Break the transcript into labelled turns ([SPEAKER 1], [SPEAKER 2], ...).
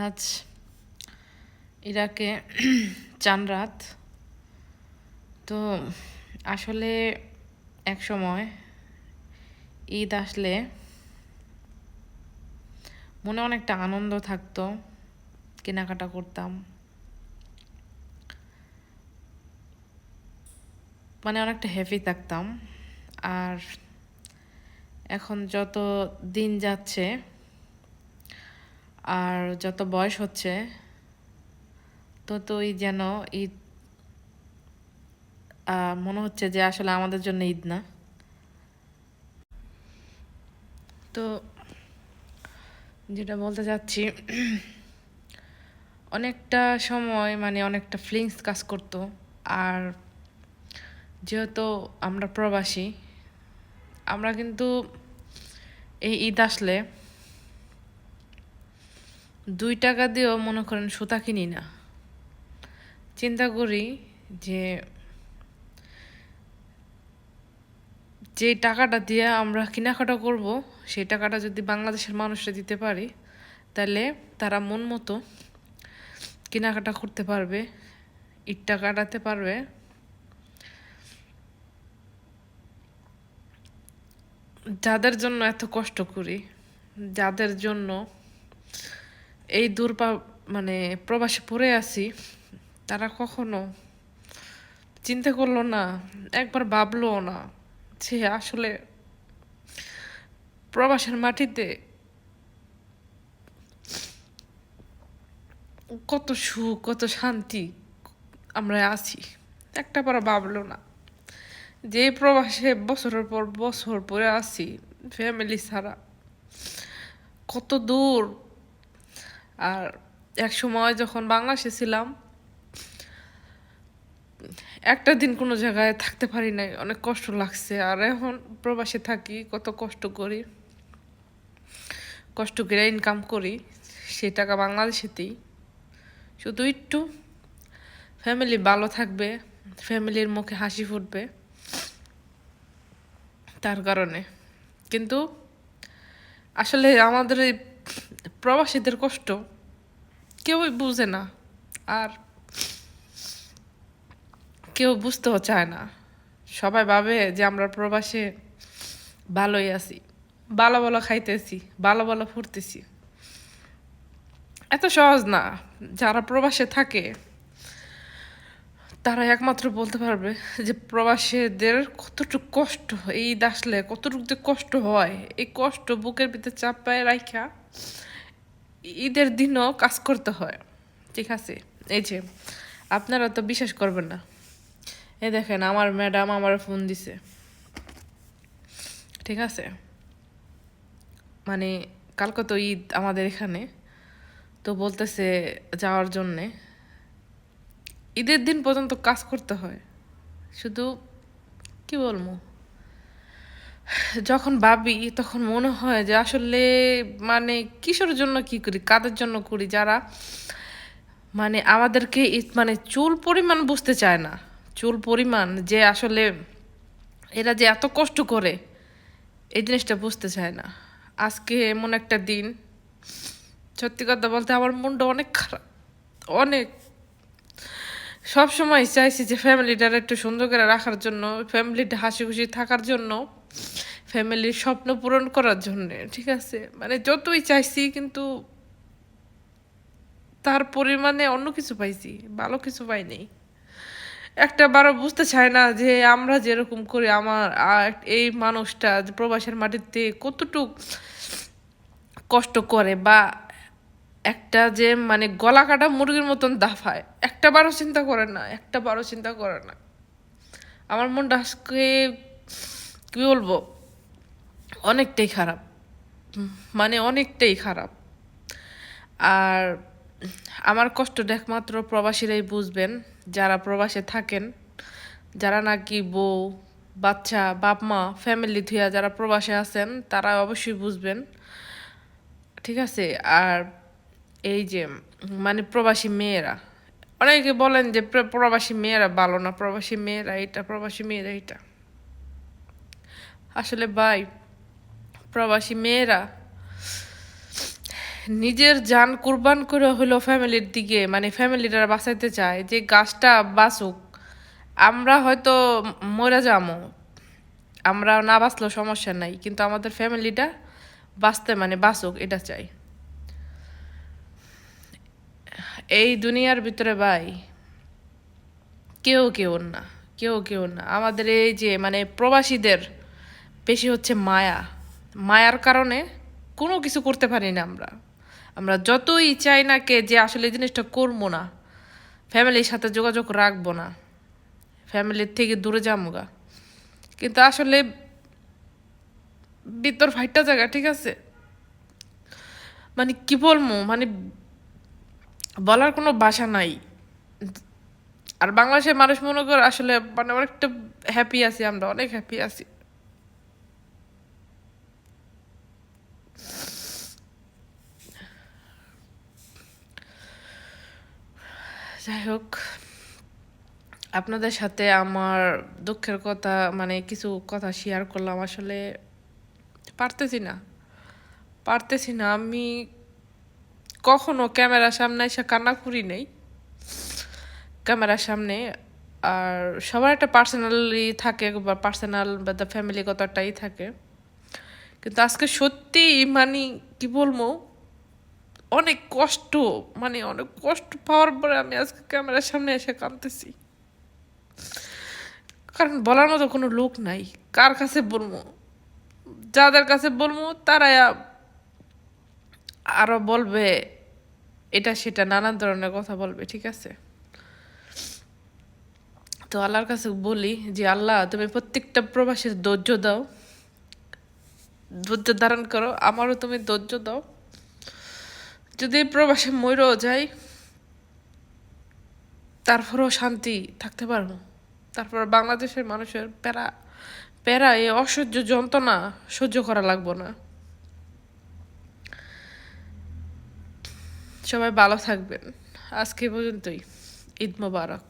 [SPEAKER 1] আজ ইরাকে চান রাত। তো আসলে এক সময় ঈদ আসলে মনে অনেকটা আনন্দ থাকতো, কেনাকাটা করতাম। মানে অনেকটা হ্যাপি থাকতাম। আর এখন যত দিন যাচ্ছে আর যত বয়স হচ্ছে, ততই যেন ঈদ মনে হচ্ছে যে আসলে আমাদের জন্য ঈদ না। তো যেটা বলতে চাচ্ছি, অনেকটা সময় মানে অনেকটা ফিলিংস কাজ করতো। আর যেহেতু আমরা প্রবাসী, আমরা কিন্তু এই ঈদ আসলে দুই টাকা দিয়েও মনে করেন সুতা কিনি না। চিন্তা করি যে যে টাকাটা দিয়ে আমরা কেনাকাটা করব, সেই টাকাটা যদি বাংলাদেশের মানুষরা দিতে পারি, তাহলে তারা মন মতো কেনাকাটা করতে পারবে ইটটা কাটাতে পারবে। যাদের জন্য এত কষ্ট করি, যাদের জন্য এই দূরপা মানে প্রবাসে পড়ে আছি, তারা কখনো চিন্তা করল না, একবার ভাবলো না সে আসলে প্রবাসের মাটিতে কত সুখ, কত শান্তি আমরা আছি। একটা বার ভাবলো না যে প্রবাসে বছরের পর বছর পরে আছি ফ্যামিলি ছাড়া। কত দূর আর এক সময় যখন বাংলাদেশে ছিলাম, একটা দিন কোনো জায়গায় থাকতে পারি নাই, অনেক কষ্ট লাগছে। আর এখন প্রবাসে থাকি, কত কষ্ট করি, কষ্ট করে ইনকাম করি সে টাকা বাংলাদেশেতেই। শুধু একটু ফ্যামিলি ভালো থাকবে ফ্যামিলির মুখে হাসি ফুটবে, তার কারণে। কিন্তু আসলে আমাদের এই প্রবাসীদের কষ্ট কেউই বুঝে না আর কেউ বুঝতেও চায় না। সবাই ভাবে যে আমরা প্রবাসে ভালোই আছি, ভালো ভালো খাইতেছি, ভালো ভালো ফুরতেছি। এত সহজ না, যারা প্রবাসে থাকে তারা একমাত্র বলতে পারবে যে প্রবাসীদের কতটুকু কষ্ট এই আসলে কতটুকু যে কষ্ট হয়, এই কষ্ট বুকের ভিতরে চাপায় রাখা ঈদের দিনও কাজ করতে হয়। ঠিক আছে? এই যে, আপনারা তো বিশ্বাস করবেন না। এই দেখেন, আমার ম্যাডাম আমার ফোন দিছে। ঠিক আছে? মানে কালকে তো ঈদ আমাদের এখানে। তো বলতেছে যাওয়ার জন্যে। ঈদের দিন পর্যন্ত কাজ করতে হয়। শুধু, কি বলব? যখন ভাবি, তখন মনে হয় যে আসলে মানে কিসের জন্য কি করি, কাদের জন্য করি যারা মানে আমাদেরকে মানে চুল পরিমাণ বুঝতে চায় না। চুল পরিমাণ যে আসলে এরা যে এত কষ্ট করে, এই জিনিসটা বুঝতে চায় না। আজকে এমন একটা দিন, সত্যি কথা বলতে আমার মনটা অনেক খারাপ, অনেক সব সময় চাইছি যে ফ্যামিলিটার একটু সুন্দর করে রাখার জন্য, ফ্যামিলিটা হাসি খুশি থাকার জন্য, ফ্যামিলির স্বপ্ন পূরণ করার জন্য, ঠিক আছে? মানে যতই চাইছি কিন্তু তার পরিমাণে অন্য কিছু পাইছি, ভালো কিছু পাইনি। একটা বারো বুঝতে চায় না যে আমরা যেরকম করি আমার এই মানুষটা প্রবাসের মাটিতে কতটুক কষ্ট করে বা একটা যে মানে গলা কাটা মুরগির মতন দাফায়। একটা বারো চিন্তা করে না, একটা বারো চিন্তা করে না। আমার মনটা আজকে, কি বলব, অনেকটাই খারাপ। মানে অনেকটাই খারাপ। আর আমার কষ্টটা একমাত্র প্রবাসীরাই বুঝবেন, যারা প্রবাসে থাকেন, যারা নাকি বউ, বাচ্চা বাপ মা ফ্যামিলি থুয়া যারা প্রবাসে আছেন, তারা অবশ্যই বুঝবেন। ঠিক আছে? আর এই যে মানে প্রবাসী মেয়েরা। অনেকে বলেন যে প্রবাসী মেয়েরা ভালো না, প্রবাসী মেয়েরা এটা প্রবাসী মেয়েরা এটা আসলে ভাই, প্রবাসী মেয়েরা নিজের যান কুরবান করে হলো ফ্যামিলির দিকে মানে ফ্যামিলিটা বাঁচাইতে চায়, যে গাছটা বাঁচুক। আমরা হয়তো মরে যাব আমরা না বাঁচলেও সমস্যা নাই, কিন্তু আমাদের ফ্যামিলিটা বাঁচতে মানে বাঁচুক, এটা চাই। এই দুনিয়ার ভিতরে ভাই, কেউ কেউ না, কেউ কেউ না। আমাদের এই যে মানে প্রবাসীদের বেশি হচ্ছে মায়া। মায়ার কারণে কোনো কিছু করতে পারি না আমরা। আমরা যতই চাই না কে যে আসলে এই জিনিসটা করব না, ফ্যামিলির সাথে যোগাযোগ রাখব না, ফ্যামিলির থেকে দূরে যাব গা। কিন্তু আসলে ভিতর ফাইটটা জায়গা ঠিক আছে? মানে কি বলব? মানে বলার কোনো ভাষা নাই। আর বাংলাদেশের মানুষ মনে করে আসলে মানে অনেকটা হ্যাপি আছি আমরা, অনেক হ্যাপি আছি। যাই হোক, আপনাদের সাথে আমার দুঃখের কথা মানে কিছু কথা শেয়ার করলাম, আসলে পারতেছি না। পারতেছি না, আমি কখনো ক্যামেরার সামনে এসে কান্না করি নেই। ক্যামেরার সামনে, আর সবার একটা পার্সোনালি থাকে, বা পার্সোনাল বা দ্য ফ্যামিলিগত একটাই থাকে। কিন্তু আজকে সত্যি মানে কি বলব, অনেক কষ্ট মানে অনেক কষ্ট পাওয়ার পরে আমি আজকে ক্যামেরার সামনে এসে কাঁদতেছি। কারণ বলার মতো কোনো লোক নাই। কার কাছে বলব? যাদের কাছে বলব তারা আরও বলবে, এটা সেটা, নানান ধরনের কথা বলবে, ঠিক আছে? তো আল্লাহর কাছে বলি যে, আল্লাহ, তুমি প্রত্যেকটা প্রবাসীর ধৈর্য দাও। ধৈর্য ধারণ করো, আমারও তুমি ধৈর্য দাও। যদি প্রবাসে মরেও যাই, তারপরেও শান্তি থাকতে পারব। তারপর বাংলাদেশের মানুষের প্যারা প্যারা, এই অসহ্য যন্ত্রণা সহ্য করা লাগবো না। সবাই ভালো থাকবেন। আজকে পর্যন্তই। ঈদ মোবারক।